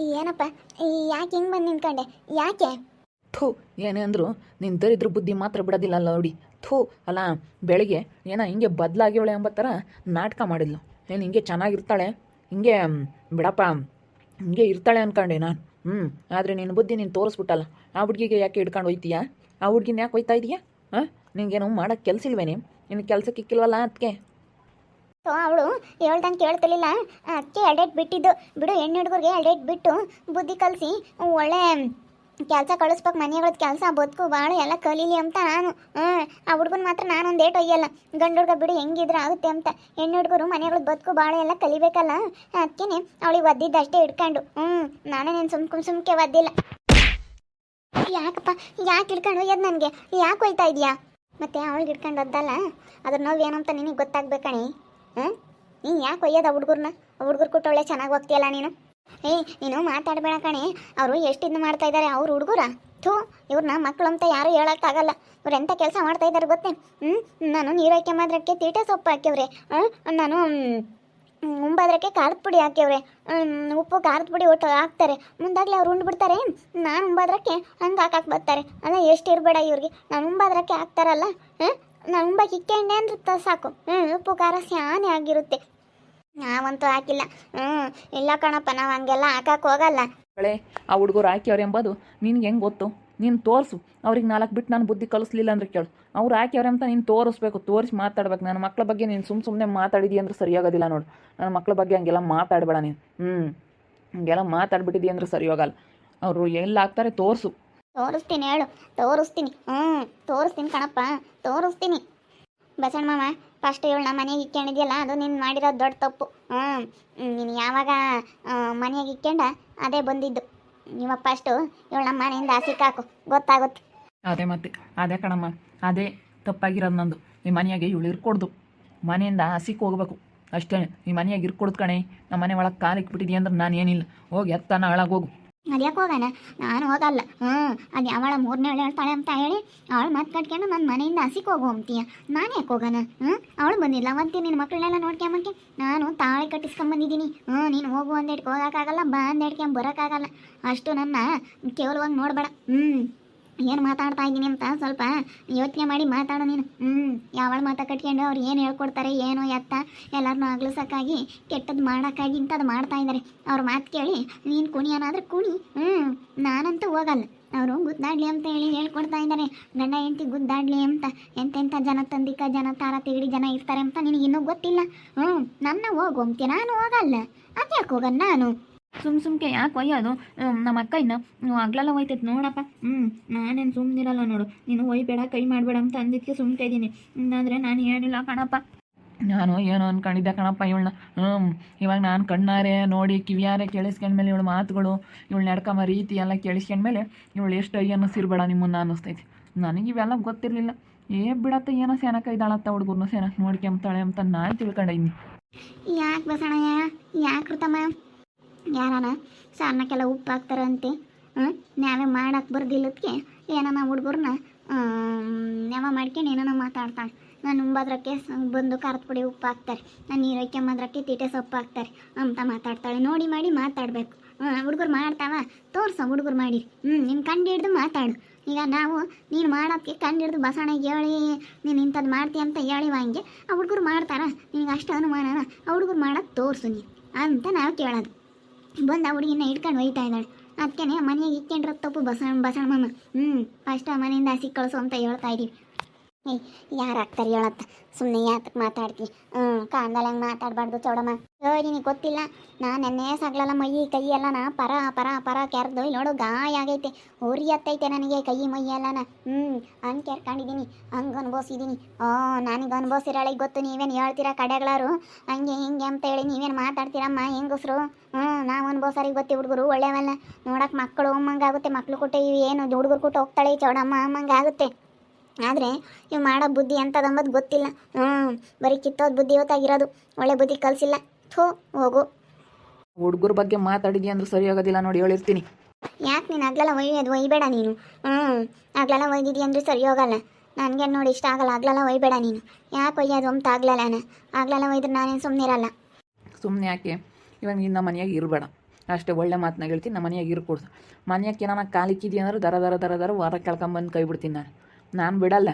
ಏನಪ್ಪ ಯಾಕೆ ಹಿಂಗೆ ಬಂದು ನಿಂತ್ಕೊಂಡೆ? ಯಾಕೆ? ಥೂ, ಏನೇ ಅಂದ್ರು ನಿನ್ನ ದರಿದ್ರ ಬುದ್ಧಿ ಮಾತ್ರ ಬಿಡೋದಿಲ್ಲ ಅಲ್ಲ ನೋಡಿ. ಥೂ, ಅಲ್ಲ, ಬೆಳಿಗ್ಗೆ ಏನೋ ಹಿಂಗೆ ಬದಲಾಗಿವಳೆ ಎಂಬ ನಾಟಕ ಮಾಡಿದ್ಲು. ಏನು ಹಿಂಗೆ ಚೆನ್ನಾಗಿರ್ತಾಳೆ? ಹಿಂಗೆ ಬಿಡಪ್ಪ, ಹಿಂಗೆ ಇರ್ತಾಳೆ ಅನ್ಕೊಂಡೆ ನಾನು. ಹ್ಞೂ ಆದರೆ ನಿನ್ನ ಬುದ್ಧಿ ನೀನು ತೋರಿಸ್ಬಿಟ್ಟಲ್ಲ. ಆ ಹುಡುಗಿಗೆ ಯಾಕೆ ಹಿಡ್ಕೊಂಡು ಹೋಯ್ತೀಯಾ? ಆ ಹುಡುಗಿನ ಯಾಕೆ ಹೋಯ್ತಾ ಇದೀಯಾ? ಹಾಂ? ನಿನಗೇನು ಮಾಡೋಕ್ಕೆ ಕೆಲಸ ಇಲ್ವೇನೆ? ನಿನ್ನ ಕೆಲಸಕ್ಕೆ ಇಕ್ಕಿಲ್ವಲ್ಲ ಅದಕ್ಕೆ ಸೊ ಅವಳು ಹೇಳ್ದಂಗೆ ಕೇಳ್ತಿರ್ಲಿಲ್ಲ. ಅದಕ್ಕೆ ಎರಡೇಟ್ ಬಿಟ್ಟಿದ್ದು. ಬಿಡು, ಹೆಣ್ಣು ಹುಡುಗರಿಗೆ ಎರಡೇಟ್ ಬಿಟ್ಟು ಬುದ್ಧಿ ಕಲಿಸಿ ಒಳ್ಳೆ ಕೆಲಸ ಕಳಿಸ್ಬೇಕು ಮನೆಗಳದ್ದು ಕೆಲಸ, ಬದುಕು ಭಾಳ ಎಲ್ಲ ಕಲೀಲಿ ಅಂತ ನಾನು. ಹ್ಞೂ ಆ ಹುಡುಗನ ಮಾತ್ರ ನಾನೊಂದು ಏಟ್ ಒಯ್ಯಲ್ಲ. ಗಂಡು ಹುಡುಗ ಬಿಡು, ಹೆಂಗಿದ್ರೆ ಆಗುತ್ತೆ ಅಂತ. ಹೆಣ್ಣು ಹುಡುಗರು ಮನೆಗಳದ್ದು ಬದುಕು ಭಾಳ ಎಲ್ಲ ಕಲಿಬೇಕಲ್ಲ. ಅದಕ್ಕೇನೆ ಅವಳಿಗೆ ಒದ್ದಿದ್ದಷ್ಟೇ ಇಟ್ಕೊಂಡು. ಹ್ಞೂ ನಾನೇ ನೀನು ಸುಮ್ಕುಮ್ ಸುಮ್ಕೆ ಒದ್ದಿಲ್ಲ. ಯಾಕಪ್ಪ, ಯಾಕೆ ಹಿಡ್ಕೊಂಡು ಒಯ್ಯೋದು ನನಗೆ? ಯಾಕೆ ಒಯ್ತಾ ಇದೆಯಾ? ಮತ್ತೆ ಅವಳಿಗೆ ಹಿಡ್ಕೊಂಡು ಒದ್ದಲ್ಲ. ಅದ್ರ ನೋವು ಏನಂತ ನಿನಗೆ ಗೊತ್ತಾಗ್ಬೇಕಣಿ. ಹಾಂ ನೀನು ಯಾಕೆ ಒಯ್ಯೋದು ಹುಡುಗರ್ನ? ಹುಡುಗರು ಕೊಟ್ಟು ಒಳ್ಳೆ ಚೆನ್ನಾಗಿ ಹೋಗ್ತೀಯಲ್ಲ ನೀನು? ಏಯ್ ನೀನು ಮಾತಾಡಬೇಡ ಕಣೆ. ಅವರು ಎಷ್ಟು ಇದು ಮಾಡ್ತಾ ಇದ್ದಾರೆ ಅವ್ರ ಹುಡುಗರ? ಥೂ ಇವ್ರನ್ನ ಮಕ್ಕಳು ಅಂತ ಯಾರು ಹೇಳೋಕ್ಕಾಗಲ್ಲ ಇವ್ರು ಎಂಥ ಕೆಲಸ ಮಾಡ್ತಾ ಇದ್ದಾರೆ ಗೊತ್ತೇ? ಹ್ಞೂ ನಾನು ನೀರು ಹಾಕ್ಯಂಬದ್ರಕ್ಕೆ ತೀಟೆ ಸೊಪ್ಪು ಹಾಕ್ಯವ್ರೆ? ನಾನು ಮುಂಬಾದ್ರಕ್ಕೆ ಖಾರದ ಪುಡಿ ಹಾಕ್ಯವ್ರೆ. ಉಪ್ಪು ಖಾರದ ಪುಡಿ ಒಟ್ಟು ಹಾಕ್ತಾರೆ. ಮುಂದಾಗಲೇ ಅವ್ರು ಉಂಡ್ಬಿಡ್ತಾರೆ. ನಾನು ಮುಂಬಾದ್ರಕ್ಕೆ ಹಂಗೆ ಹಾಕಕ್ಕೆ ಬರ್ತಾರೆ. ಅಲ್ಲ, ಎಷ್ಟು ಇರಬೇಡ ಇವ್ರಿಗೆ. ನಾನು ಮುಂಬಾದ್ರಕ್ಕೆ ಹಾಕ್ತಾರಲ್ಲ? ಹಾಂ ನಾನು ಬಗ್ಗೆ ಕೆಂಡೆ ಅಂದ್ರೆ ಸಾಕು. ಹ್ಞೂ ಉಪ್ಪು ಖಾರ ಸ್ಯಾನೆ ಆಗಿರುತ್ತೆ. ನಾವಂತೂ ಹಾಕಿಲ್ಲ. ಹ್ಞೂ ಇಲ್ಲ ಕಣಪ್ಪ, ನಾವು ಹಂಗೆಲ್ಲ ಹಾಕಕ್ಕೆ ಹೋಗಲ್ಲ. ಕಳೆ ಆ ಹುಡುಗರು ಹಾಕ್ಯವ್ರೆ ಎಂಬುದು ನಿನ್ಗೆ ಹೆಂಗೆ ಗೊತ್ತು? ನೀನು ತೋರಿಸು. ಅವ್ರಿಗೆ ನಾಲ್ಕು ಬಿಟ್ಟು ನಾನು ಬುದ್ಧಿ ಕಲಿಸ್ಲಿಲ್ಲ ಅಂದ್ರೆ ಕೇಳು. ಅವ್ರು ಹಾಕ್ಯವ್ರೆ ಅಂತ ನೀನು ತೋರಿಸ್ಬೇಕು. ತೋರಿಸಿ ಮಾತಾಡ್ಬೇಕು. ನನ್ನ ಮಕ್ಳ ಬಗ್ಗೆ ನೀನು ಸುಮ್ಮ ಸುಮ್ಮನೆ ಮಾತಾಡಿದಿ ಅಂದ್ರೆ ಸರಿಯಾಗೋದಿಲ್ಲ ನೋಡು. ನನ್ನ ಮಕ್ಳ ಬಗ್ಗೆ ಹಂಗೆಲ್ಲ ಮಾತಾಡಬೇಡ ನೀನು. ಹ್ಞೂ ಹಂಗೆಲ್ಲ ಮಾತಾಡ್ಬಿಟ್ಟಿದಿ ಅಂದ್ರೆ ಸರಿ ಹೋಗಲ್ಲ ಅವರು ಎಲ್ಲಿ ಹಾಕ್ತಾರೆ ತೋರಿಸು. ತೋರಿಸ್ತೀನಿ ಹೇಳು, ತೋರಿಸ್ತೀನಿ. ಹ್ಞೂ ತೋರಿಸ್ತೀನಿ ಕಣಪ್ಪ, ತೋರಿಸ್ತೀನಿ. ಬಸಣ್ಣ ಮಾಮ ಫಸ್ಟ್ ನಮ್ಮ ಮನೆಗೆ ಇಕ್ಕೊಂಡಿದ್ಯಲ್ಲ, ಅದು ನೀನು ಮಾಡಿರೋದು ದೊಡ್ಡ ತಪ್ಪು. ಹ್ಞೂ ನೀನು ಯಾವಾಗ ಮನೆಗೆ ಇಕ್ಕೊಂಡ, ಅದೇ ಬಂದಿದ್ದು. ನಿಮ್ಮ ಫಸ್ಟು ನಮ್ಮ ಮನೆಯಿಂದ ಹಸಿಕ್ ಹಾಕು ಗೊತ್ತಾಗುತ್ತೆ. ಅದೇ ಮತ್ತೆ, ಅದೇ ಕಣಮ್ಮ, ಅದೇ ತಪ್ಪಾಗಿರೋದು ನಂದು. ಈ ಮನೆಯಾಗೆ ಇವಳು ಇರ್ಕೊಡ್ದು. ಮನೆಯಿಂದ ಹಸಿಕ್ ಹೋಗ್ಬೇಕು. ಅಷ್ಟೇ, ಈ ಮನೆಯಾಗ ಇರ್ಕೊಡ್ದು ಕಣೆ, ನಮ್ಮ ಮನೆ ಒಳಗೆ ಕಾಲಿಕ್ಬಿಟ್ಟಿದ್ಯಾ ಅಂದ್ರೆ ನಾನು ಏನಿಲ್ಲ. ಹೋಗಿ ಎತ್ತಾನ ಹೋಗು. ಅದ್ಯಾಕೆ ಹೋಗೋಣ ನಾನು ಹೋಗಲ್ಲ. ಹ್ಞೂ, ಅದು ಯಾವಳ ಮೂರನೇ ಹೇಳ್ತಾಳೆ ಅಂತ ಹೇಳಿ ಅವಳು ಮತ್ತೆ ಕಟ್ಕೊಂಡು ನನ್ನ ಮನೆಯಿಂದ ಹಸಿಕ್ ಹೋಗು ಅಂತೀಯ. ನಾನು ಯಾಕೆ ಹೋಗೋಣ ಹ್ಞೂ, ಅವಳು ಬಂದಿಲ್ಲ. ಮತ್ತೆ ನಿನ್ನ ಮಕ್ಕಳನ್ನೆಲ್ಲ ನೋಡ್ಕೊಂಬಕ್ಕೆ ನಾನು ತಾಳೆ ಕಟ್ಟಿಸ್ಕೊಂಬಂದಿದ್ದೀನಿ ಹ್ಞೂ, ನೀನು ಹೋಗು ಅಂದೇಟ್ಗೆ ಹೋಗೋಕ್ಕಾಗಲ್ಲ ಬಾ ಅಂದೇಟ್ಕೊಂಡ್ ಬರೋಕ್ಕಾಗಲ್ಲ ಅಷ್ಟು ನನ್ನ ಕೇವಲವಾಗಿ ನೋಡಬೇಡ. ಹ್ಞೂ. ಏನು ಮಾತಾಡ್ತಾ ಇದ್ದೀನಿ ಅಂತ ಸ್ವಲ್ಪ ಯೋಚನೆ ಮಾಡಿ ಮಾತಾಡು ನೀನು. ಹ್ಞೂ ಯಾವಳ ಮಾತಾ ಕಟ್ಕೊಂಡು ಅವ್ರು ಏನು ಹೇಳ್ಕೊಡ್ತಾರೆ, ಏನು ಎತ್ತ ಎಲ್ಲರನ್ನೂ ಅಗ್ಲಿಸೋಕ್ಕಾಗಿ ಕೆಟ್ಟದ್ದು ಮಾಡೋಕ್ಕಾಗಿ ಇಂಥದ್ದು ಮಾಡ್ತಾ ಇದ್ದಾರೆ. ಅವ್ರ ಮಾತು ಕೇಳಿ, ನೀನು ಕುಣಿಯೋನಾದ್ರೆ ಕುಣಿ. ಹ್ಞೂ ನಾನಂತೂ ಹೋಗಲ್ಲ. ಅವರು ಗುದ್ದಾಡ್ಲಿ ಅಂತ ಹೇಳಿ ಹೇಳ್ಕೊಡ್ತಾ ಇದ್ದಾರೆ. ಗಂಡ, ಹೆಂಡತಿ ಗುದ್ದಾಡ್ಲಿ ಅಂತ, ಎಂತೆಂಥ ಜನ ತಂದಿಕ, ಜನ ತಾರ ತಿಗಡಿ ಜನ ಇರ್ತಾರೆ ಅಂತ ನಿನಗಿನ್ನೂ ಗೊತ್ತಿಲ್ಲ. ಹ್ಞೂ ನನ್ನ ಹೋಗು ಅಂತೀಯ ನಾನು ಹೋಗಲ್ಲ. ಅದ್ಯಾಕೆ ಹೋಗಲ್ಲ ನಾನು? ಸುಮ್ ಸುಮ್ಕೆ ಯಾಕೆ ಒಯ್ಯೋದು? ಅದು ನಮ್ಮ ಅಕ್ಕ ಇನ್ನ ಆಗ್ಲೆಲ್ಲ ಒಯ್ತೈತೆ ನೋಡಪ್ಪ. ಹ್ಞೂ ನಾನೇನು ಸುಮ್ಮನಿರಲ್ಲ ನೋಡು. ನೀನು ಒಯ್ಬೇಡ ಕೈ ಮಾಡಬೇಡ ಅಂತ ಅಂದಿದ್ದಕ್ಕೆ ಸುಮ್ಕೆ ಇದ್ದೀನಿ. ಇಲ್ಲಾಂದ್ರೆ ನಾನು ಏನಿಲ್ಲ ಕಣಪ್ಪ. ನಾನು ಏನೋ ಅನ್ಕೊಂಡಿದ್ದೆ ಕಣಪ್ಪ ಇವಳನ್ನ ಹ್ಞೂ ಇವಾಗ ನಾನು ಕಣ್ಣಾರೆ ನೋಡಿ ಕಿವಿಯಾರೆ ಕೇಳಿಸ್ಕೊಂಡ್ಮೇಲೆ ಇವಳು ಮಾತುಗಳು ಇವಳು ನಡ್ಕೊಂಬ ರೀತಿ ಎಲ್ಲ ಕೇಳಿಸ್ಕೊಂಡ್ಮೇಲೆ ಇವಳು ಎಷ್ಟು ಅಯ್ಯ ಅನ್ನಿಸಿರ್ಬೇಡ ನಿಮ್ಮನ್ನ ಅನ್ನಿಸ್ತೈತಿ. ನನಗೆ ಇವೆಲ್ಲ ಗೊತ್ತಿರಲಿಲ್ಲ. ಏ ಬಿಡತ್ತ ಏನೋ ಸೇನಕ ಇದ್ದಾಳತ್ತ ಹುಡುಗರ್ನು ಸೆನಕ್ ನೋಡ್ಕೊಂಬ್ತಾಳೆ ಅಂತ ನಾನು ತಿಳ್ಕೊಂಡಿದ್ದೀನಿ ಯಾಕೆ ಬಸಣಯ್ಯ? ಯಾಕೆ ಕೃತಮ್ಮ? ಯಾರನ ಸಾರ್ನಕ್ಕೆಲ್ಲ ಉಪ್ಪು ಹಾಕ್ತಾರಂತೆ ಹ್ಞೂ ನಾವೇ ಮಾಡಕ್ಕೆ ಬರ್ದಿಲ್ಲದಕ್ಕೆ ಏನನ ಹುಡುಗರನ್ನ ಯಾವ ಮಾಡ್ಕೊಂಡು ಏನನ ಮಾತಾಡ್ತಾಳೆ. ನಾನು ಉಂಬದ್ರಕ್ಕೆ ಬಂದು ಖಾರದ ಪುಡಿ ಉಪ್ಪು ಹಾಕ್ತಾರೆ ನಾನು ನೀರು ಹಾಕ್ಯಂಬದ್ರಕ್ಕೆ ತೀಟೆ ಸೊಪ್ಪು ಹಾಕ್ತಾರೆ ಅಂತ ಮಾತಾಡ್ತಾಳೆ. ನೋಡಿ ಮಾಡಿ ಮಾತಾಡಬೇಕು. ಹುಡುಗರು ಮಾಡ್ತಾವ? ತೋರ್ಸ ಹುಡುಗರು ಮಾಡಿ. ಹ್ಞೂ ನೀನು ಕಂಡು ಹಿಡ್ದು ಮಾತಾಡು. ಈಗ ನಾವು, ನೀನು ಮಾಡೋದಕ್ಕೆ ಕಂಡು ಹಿಡ್ದು ಬಸವಣಿಗೆ ಹೇಳಿ, ನೀನು ಇಂಥದ್ದು ಮಾಡ್ತೀಯ ಅಂತ ಹೇಳಿವ ಹಂಗೆ ಆ ಹುಡುಗರು ಮಾಡ್ತಾರ. ನಿನಗೆ ಅಷ್ಟು ಅನುಮಾನನ? ಆ ಹುಡುಗರು ಮಾಡೋದು ತೋರಿಸು ನೀನು. ಅಂತ ನಾವು ಕೇಳೋದು. ಬಂದು ಆ ಹುಡುಗಿನ ಹಿಡ್ಕೊಂಡು ಒಯ್ತಾ ಇದ್ದಾಳೆ. ಅದಕ್ಕೆ ಮನೆಗೆ ಇಕ್ಕೊಂಡಿರೋ ತಪ್ಪು ಬಸವ ಬಸವಣ್ಣ ಹ್ಞೂ ಫಸ್ಟ್ ಆ ಮನೆಯಿಂದ ಹಸಿ ಕಳಿಸು ಅಂತ ಹೇಳ್ತಾ ಇದೀವಿ. ಏಯ್ ಯಾರು ಆಗ್ತಾರೆ ಹೇಳತ್ತ? ಸುಮ್ಮನೆ ಯಾತಕ್ಕೆ ಮಾತಾಡ್ತಿ? ಹ್ಞೂ ಕಾಂದಲ್ಲಿ ಮಾತಾಡಬಾರ್ದು ಚೌಡಮ್ಮ. ಅಯ್ಯೋ ನಿನಗೆ ಗೊತ್ತಿಲ್ಲ? ನಾ ನೆನ್ನೆ ಸಾಗ್ಲಲ್ಲ ಮೈ ಕೈ ಎಲ್ಲ ನಾ ಪರ ಪರ ಪರ ಕೆರೆದು. ಇಲ್ಲಿ ನೋಡು, ಗಾಯ ಆಗೈತೆ. ಉರಿ ಹತ್ತೈತೆ ನನಗೆ ಕೈ ಮೈ ಎಲ್ಲನ ಹ್ಞೂ ಹಂಗೆ ಕೆರ್ಕೊಂಡಿದ್ದೀನಿ ಹಂಗೆ ಅನ್ಭವಿಸಿದ್ದೀನಿ ಓ ನನಗೆ ಅನ್ಭವಿಸಿರಾಳಿಗೆ ಗೊತ್ತು. ನೀವೇನು ಹೇಳ್ತೀರಾ ಕಡೆಗಳಾರು? ಹಂಗೆ, ಹಿಂಗೆ ಅಂತ ಹೇಳಿ ನೀವೇನು ಮಾತಾಡ್ತೀರಮ್ಮ, ಹೆಂಗಸ್ರು? ಹ್ಞೂ ನಾವು ಅನ್ಭವಿಸರಿಗೆ ಗೊತ್ತಿ ಹುಡುಗರು ಒಳ್ಳೆವಲ್ಲ. ನೋಡಕ್ಕೆ ಮಕ್ಕಳು ಅಮ್ಮಂಗಾಗುತ್ತೆ ಮಕ್ಕಳು ಕೊಟ್ಟು ಏನು, ಹುಡುಗರು ಕೊಟ್ಟು ಹೋಗ್ತಾಳೆ ಚೌಡಮ್ಮ ಚೌಡಮ್ಮ ಅಮ್ಮಂಗಾಗುತ್ತೆ ಆದರೆ ಇವು ಮಾಡೋ ಬುದ್ಧಿ ಅಂತದಂಬದು ಗೊತ್ತಿಲ್ಲ. ಹ್ಞೂ ಬರೀ ಕಿತ್ತೋದು ಬುದ್ಧಿ ಇವತ್ತಾಗಿರೋದು. ಒಳ್ಳೆ ಬುದ್ಧಿ ಕಲಿಸಿಲ್ಲ. ಥೂ ಹೋಗು. ಹುಡುಗರ ಬಗ್ಗೆ ಮಾತಾಡಿದ್ಯಾ ಅಂದ್ರೆ ಸರಿ ಆಗೋದಿಲ್ಲ ನೋಡಿ ಹೇಳಿರ್ತೀನಿ. ಯಾಕೆ ನೀನು ಆಗ್ಲೆಲ್ಲ ಒಯ್ಯೋದು ಒಯ್ಬೇಡ ನೀನು? ಹ್ಞೂ ಆಗ್ಲೆಲ್ಲ ಒಯ್ದಿದ್ಯಾ ಅಂದರೆ ಸರಿ ಹೋಗಲ್ಲ. ನನಗೆ ನೋಡಿ ಇಷ್ಟ ಆಗಲ್ಲ ಆಗ್ಲೆಲ್ಲ ಒಯ್ಬೇಡ ನೀನು. ಯಾಕೆ ಒಯ್ಯೋದು ಅಂತ ಆಗ್ಲಲ್ಲ ಆಗ್ಲೆಲ್ಲ ಒಯ್ದ್ರೆ ನಾನೇನು ಸುಮ್ಮನೆ ಇರಲ್ಲ. ಸುಮ್ಮನೆ ಯಾಕೆ? ಇವಾಗ ನೀನು ನಮ್ಮ ಮನೆಯಾಗ ಇರಬೇಡ. ಅಷ್ಟೇ ಒಳ್ಳೆ ಮಾತನ್ನ ಹೇಳ್ತೀನಿ ನಮ್ಮ ಮನೆಯಾಗ ಇರ್ಕೊಡ್ಸ. ಮನೆಯಾಗ ಏನಾನ ಕಾಲಿಕ್ಕಿದ್ಯಾ ಅಂದ್ರೆ ದರ ದರ ದರ ದರ ವಾರ ಕೆಳ್ಕೊಂಬಂದು ಕೈ ಬಿಡ್ತೀನಿ ನಾನು. ನಾನು ಬಿಡಲ್ಲ.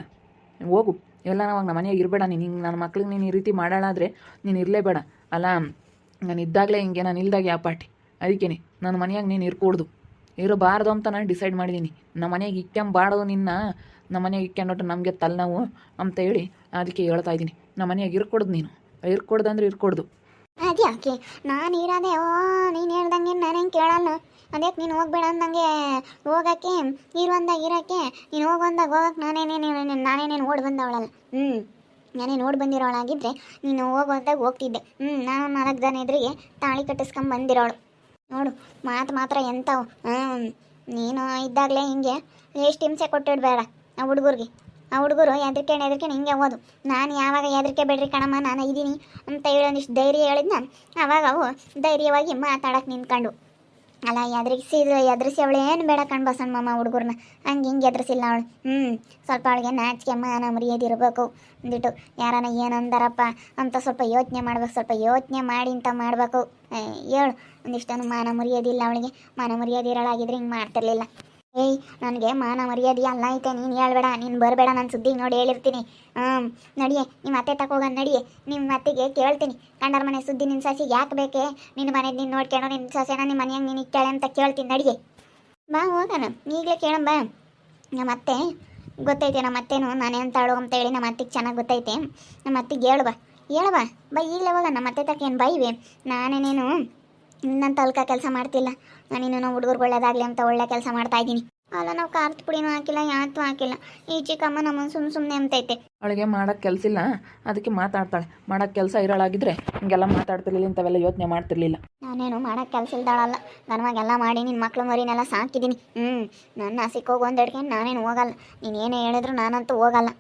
ಹೋಗು. ಎಲ್ಲ ನಾವಾಗ ನಮ್ಮ ಮನೆಯಾಗ ಇರಬೇಡ. ನೀನು ಹಿಂಗೆ ನನ್ನ ಮಕ್ಳಿಗೆ ನೀನು ಈ ರೀತಿ ಮಾಡಾಳಾದರೆ ನೀನು ಇರಲೇಬೇಡ. ಅಲ್ಲ, ನಾನು ಇದ್ದಾಗಲೇ ಹಿಂಗೆ, ನಾನು ಇಲ್ದಾಗ ಯಾವ ಪಾಟಿ ಅದಕ್ಕೇನೆ ನನ್ನ ಮನೆಯಾಗ ನೀನು ಇರ್ಕೂಡ್ದು. ಇರಬಾರ್ದು ಅಂತ ನಾನು ಡಿಸೈಡ್ ಮಾಡಿದ್ದೀನಿ ನಮ್ಮ ಮನೆಯಾಗ ಇಕ್ಕೊಂಬಾರ್ದು ನಿನ್ನ. ನಮ್ಮ ಮನೆಯಾಗ ಇಕ್ಕೊಂಡೊಟ್ಟು ನಮಗೆ ತಲೆನೋವು ಅಂತ ಹೇಳಿ ಅದಕ್ಕೆ ಹೇಳ್ತಾ ಇದ್ದೀನಿ ನಮ್ಮ ಮನೆಯಾಗ ಇರ್ಕೊಡ್ದು ನೀನು. ಇರ್ಕೊಡ್ದು ಅಂದ್ರೆ ಇರ್ಕೊಡ್ದು. ಅದ್ಯಾಕೆ ನಾನು ಇರೋದೆ, ಓ, ನೀನು ಹೇಳ್ದಂಗೆ ನಾನೇನು ಕೇಳಲ್ಲ. ಅದ್ಯಾಕೆ ನೀನು ಹೋಗ್ಬೇಡ ಅಂದಂಗೆ ಹೋಗಕ್ಕೆ ಇರುವಂದಾಗ ಇರೋಕ್ಕೆ, ನೀನು ಹೋಗುವಂದಾಗ ಹೋಗಕ್ಕೆ ನಾನೇನೇನು ನಾನೇನೇನು ಓಡಿ ಬಂದವಳಲ್ಲ. ಹ್ಞೂ ನಾನೇ ನೋಡಿ ಬಂದಿರೋಳಾಗಿದ್ದರೆ ನೀನು ಹೋಗುವಂತಾಗ ಹೋಗ್ತಿದ್ದೆ. ಹ್ಞೂ ನಾನು ನಾಲ್ಕು ಜನ ಎದುರಿಗೆ ತಾಳಿ ಕಟ್ಟಿಸ್ಕೊಂಬಂದಿರೋಳು ನೋಡು, ಮಾತು ಮಾತ್ರ ಎಂಥವು ಹ್ಞೂ ನೀನು ಇದ್ದಾಗಲೇ ಹಿಂಗೆ, ಎಷ್ಟು ಹಿಂಸೆ ಕೊಟ್ಟಿಡ್ಬೇಡ ಆ ಹುಡುಗರಿಗೆ. ಆ ಹುಡುಗರು ಹೆದರ್ಕೊಂಡು ಎದ್ರಿಕೆ ಹಿಂಗೆ ಓದು. ನಾನು ಯಾವಾಗ ಹೆದರಿಕೆ ಬೇಡ್ರಿ ಕಣಮ್ಮ, ನಾನು ಇದ್ದೀನಿ ಅಂತ ಹೇಳಿ ಒಂದಿಷ್ಟು ಧೈರ್ಯ ಹೇಳಿದ್ನ, ಅವಾಗ ಅವು ಧೈರ್ಯವಾಗಿ ಮಾತಾಡಕ್ಕೆ ನಿಂತ್ಕೊಂಡು. ಅಲ್ಲ ಎದ್ರಿಸಿ ಎದ್ರಿಸಿ ಅವಳು ಏನು ಬೇಡ ಕಣ್ ಬಸಣ್ಣಮ್ಮ ಹುಡುಗರ್ನ. ಹಂಗೆ ಹಿಂಗೆ ಎದ್ರಿಸಿಲ್ಲ ಅವಳು. ಹ್ಞೂ ಸ್ವಲ್ಪ ಅವಳಿಗೆ ನಾಚಿಕೆ, ಮಾನ ಮರ್ಯಾದಿರಬೇಕು ಅಂದ್ಬಿಟ್ಟು ಯಾರನ ಏನು ಅಂದಾರಪ್ಪ ಅಂತ ಸ್ವಲ್ಪ ಯೋಚನೆ ಮಾಡ್ಬೇಕು, ಸ್ವಲ್ಪ ಯೋಚನೆ ಮಾಡಿ ಅಂತ ಮಾಡಬೇಕು. ಹೇಳು, ಒಂದಿಷ್ಟೊಂದು ಮಾನ ಮರ್ಯಾದಿಲ್ಲ ಅವಳಿಗೆ. ಮಾನ ಮರ್ಯಾದಿರಳಾಗಿದ್ರೆ ಹಿಂಗೆ ಮಾಡ್ತಿರ್ಲಿಲ್ಲ. ಏಯ್, ನನಗೆ ಮಾನ ಮರ್ಯಾದೆ ಅಲ್ಲ ಐತೆ, ನೀನು ಹೇಳ್ಬೇಡ, ನೀನು ಬರಬೇಡ, ನಾನು ಸುದ್ದಿ ನೋಡಿ ಹೇಳಿರ್ತೀನಿ. ಹ್ಞೂ ನಡಿಯೇ ನಿಮ್ಮ ಅತ್ತೆ ತಕೋಗ ನಡಿಯೆ ನಿಮ್ಮ ಅತ್ತೆಗೆ ಕೇಳ್ತೀನಿ. ಕಂಡರ ಮನೆ ಸುದ್ದಿ ನಿನ್ನ ಸಸಿ ಯಾಕೆ ಬೇಕೆ? ನಿನ್ನ ಮನೆ ನೀನು ನೋಡ್ಕೊಂಡು ನಿನ್ನ ಸೊಸೆನ ನಿಮ್ಮ ಮನೆಯಂಗೆ ನೀನು ಇಟ್ಟಾಳೆ ಅಂತ ಕೇಳ್ತೀನಿ, ನಡಿಯೇ. ಬಾ ಹೋಗೋಣ ಈಗಲೇ ಕೇಳಂಬ ನಮ್ಮ ಅತ್ತೆ, ಗೊತ್ತೈತೆ ನಮ್ಮ ಅತ್ತೆನು ಅಂತಾಳು ಅಂತ ಹೇಳಿ ನಮ್ಮ ಅತ್ತಿಗೆ ಚೆನ್ನಾಗಿ ಗೊತ್ತೈತೆ. ನಮ್ಮ ಅತ್ತಿಗೆ ಹೇಳುವ ಬಾ, ಹೇಳು ಬಾ. ಈಗಲೇ ಹೋಗ ನಮ್ಮ ಅತ್ತೆ ತಕ್ಕ ಏನು ಬೈವೆ ನಾನೇನೇನು ನಿನ್ನಂತ ತಲ್ಕ ಕೆಲಸ ಮಾಡ್ತಿಲ್ಲ. ನಾನಿನ್ನು ಹುಡುಗರು ಒಳ್ಳೇದಾಗಲಿ ಅಂತ ಒಳ್ಳೆ ಕೆಲಸ ಮಾಡ್ತಾ ಇದ್ದೀನಿ. ಅಲ್ಲ ನಾವು ಕಾರ್ತ್ ಪುಡಿನೂ ಹಾಕಿಲ್ಲ ಯಾವತ್ತೂ ಹಾಕಿಲ್ಲ. ಈ ಚಿಕ್ಕಮ್ಮ ನಮ್ಮನ್ನು ಸುಮ್ಮ ಸುಮ್ಮನೆ ಅಂತೈತೆ ಅವಳಿಗೆ ಮಾಡೋಕೆ ಕೆಲಸ ಇಲ್ಲ. ಅದಕ್ಕೆ ಮಾತಾಡ್ತಾಳೆ. ಮಾಡೋಕ್ಕೆ ಕೆಲಸ ಇರೋಳಾಗಿದ್ರೆ ಹಿಂಗೆಲ್ಲ ಮಾತಾಡ್ತಿರ್ಲಿಲ್ಲ ಇಂಥವೆಲ್ಲ ಯೋಚನೆ ಮಾಡ್ತಿರ್ಲಿಲ್ಲ. ನಾನೇನು ಮಾಡೋಕೆ ಕೆಲಸ ಇಲ್ದಾಳಲ್ಲ. ಗನವಾಗೆಲ್ಲ ಮಾಡಿ ನಿನ್ನ ಮಕ್ಳು ಮರಿನೆಲ್ಲ ಸಾಕಿದ್ದೀನಿ. ಹ್ಞೂ ನನ್ನ ಸಿಕ್ಕೋಗಿ ಒಂದು ಒಂದೆಡ್ಕೊಂಡು ನಾನೇನು ಹೋಗಲ್ಲ. ನೀನು ಏನೇ ಹೇಳಿದ್ರು ನಾನಂತೂ ಹೋಗಲ್ಲ.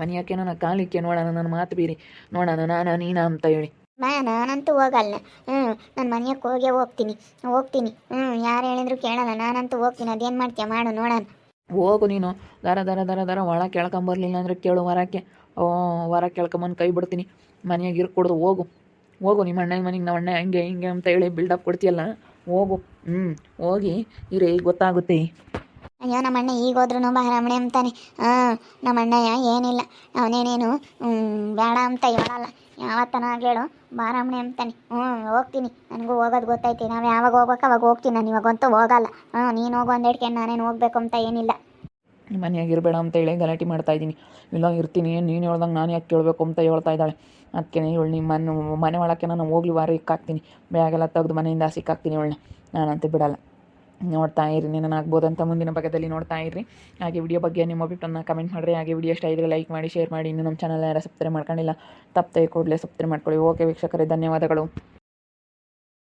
ಮನೆಯಾಕೆ ನನ್ನ ಕಾಲಿಕ್ಕೆ ನೋಡೋಣ ನನ್ನ ಮಾತು ಬೀರಿ. ನೋಡೋಣ ನಾನು ನೀನಾ ಅಂತ ಹೇಳಿ. ನಾನಂತೂ ಹೋಗಲ್ಲ ಹ್ಞೂ ನಾನು ಮನೆಯಕ್ಕೆ ಹೋಗೇ, ಹೋಗ್ತೀನಿ. ಹೋಗ್ತೀನಿ. ಹ್ಞೂ ಯಾರು ಹೇಳಿದ್ರು ಕೇಳಲ್ಲ. ನಾನಂತೂ ಹೋಗ್ತೀನಿ. ಅದೇನು ಮಾಡ್ತೀಯ? ಮಾಡು, ನೋಡೋಣ. ಹೋಗು ನೀನು. ದರ ದರ ದರ ದರ, ಒಳ ಕೇಳ್ಕೊಂಬರ್ಲಿಲ್ಲ ಅಂದರೆ ಕೇಳು ವರಕ್ಕೆ. ಓ ವರ ಕೇಳ್ಕೊಂಬಂದು ಕೈ ಬಿಡ್ತೀನಿ. ಮನೆಯಾಗ ಇರ್ಕೊಡ್ದು ಹೋಗು. ಹೋಗು, ನಿಮ್ಮ ಅಣ್ಣನ ಮನೆಗೆ. ನಮ್ಮ ಅಣ್ಣ ಹಂಗೆ, ಹಿಂಗೆ ಅಂತ ಹೇಳಿ ಬಿಲ್ಡಪ್ ಕೊಡ್ತೀಯಲ್ಲ. ಹೋಗು. ಹ್ಞೂ ಹೋಗಿ. ಇರೇ, ಗೊತ್ತಾಗುತ್ತೆ. ಅಯ್ಯೋ ನಮ್ಮ ಅಣ್ಣ ಈಗ ಹೋದ್ರೂ ಬಾರಮಣೆ ಅಂತಾನೆ ಹಾಂ ನಮ್ಮ ಅಣ್ಣಯ್ಯ ಏನಿಲ್ಲ. ಅವನೇನೇನು ಬೇಡ ಅಂತ ಹೇಳಲ್ಲ. ಯಾವತ್ತನ ಹೇಳು. ಬಾರಮಣೆ ಅಂತಾನೆ ಹ್ಞೂ ಹೋಗ್ತೀನಿ. ನನಗೂ ಹೋಗೋದು ಗೊತ್ತೈತಿ ನಾವು ಯಾವಾಗ ಹೋಗ್ಬೇಕು ಅವಾಗ ಹೋಗ್ತೀನಿ ನಾನು. ಇವಾಗಂತೂ ಹೋಗಲ್ಲ. ಹ್ಞೂ ನೀನು ಹೋಗು ಒಂದೆಡ್ಕೆ ನಾನೇನು ಹೋಗ್ಬೇಕು ಅಂತ ಏನಿಲ್ಲ. ಮನೆಯಾಗ ಇರಬೇಡ ಅಂತ ಹೇಳಿ ಗಲಾಟೆ ಮಾಡ್ತಾ ಇದ್ದೀನಿ. ಇಲ್ಲ, ಇರ್ತೀನಿ. ನೀನು ಹೇಳ್ದಂಗೆ ನಾನು ಯಾಕೆ ಕೇಳಬೇಕು ಅಂತ ಹೇಳ್ತಾ ಇದ್ದಾಳೆ. ಅದಕ್ಕೆ ಇವಳು ನಿಮ್ಮ ಮನೆ ಮನೆ ಒಳಕ್ಕೆ ನಾನು ಹೋಗ್ಲಿ ವಾರ ಇಕ್ಕಾಕ್ತೀನಿ ಬ್ಯಾಗೆಲ್ಲ ತೆಗೆದು ಮನೆಯಿಂದ ಸಿಕ್ಕಾಕ್ತೀನಿ ಇವಳನ್ನ. ನಾನಂತೂ ಬಿಡಲ್ಲ. ನೋಡ್ತಾ ಇರಿ ನಾನು ಆಗ್ಬೋದಂತ ಮುಂದಿನ ಭಾಗದಲ್ಲಿ ನೋಡ್ತಾ ಇರಿ. ಹಾಗೆ ವಿಡಿಯೋ ಬಗ್ಗೆ ನಿಮ್ಮ ಅಭಿಪ್ರಾಯನ ಕಮೆಂಟ್ ಮಾಡಿರಿ. ಹಾಗೆ ವಿಡಿಯೋ ಇಷ್ಟ ಇದ್ದರೆ ಲೈಕ್ ಮಾಡಿ ಶೇರ್ ಮಾಡಿ. ಇನ್ನು ನಮ್ಮ ಚಾನಲ್ ಯಾರು ಸಬ್ಸ್ಕ್ರೈಬ್ ಮಾಡ್ಕೊಂಡಿಲ್ಲ, ತಪ್ಪದೆ ಕೂಡಲೇ ಸಬ್ಸ್ಕ್ರೈಬ್ ಮಾಡ್ಕೊಳ್ಳಿ. ಓಕೆ ವೀಕ್ಷಕರೇ, ಧನ್ಯವಾದಗಳು.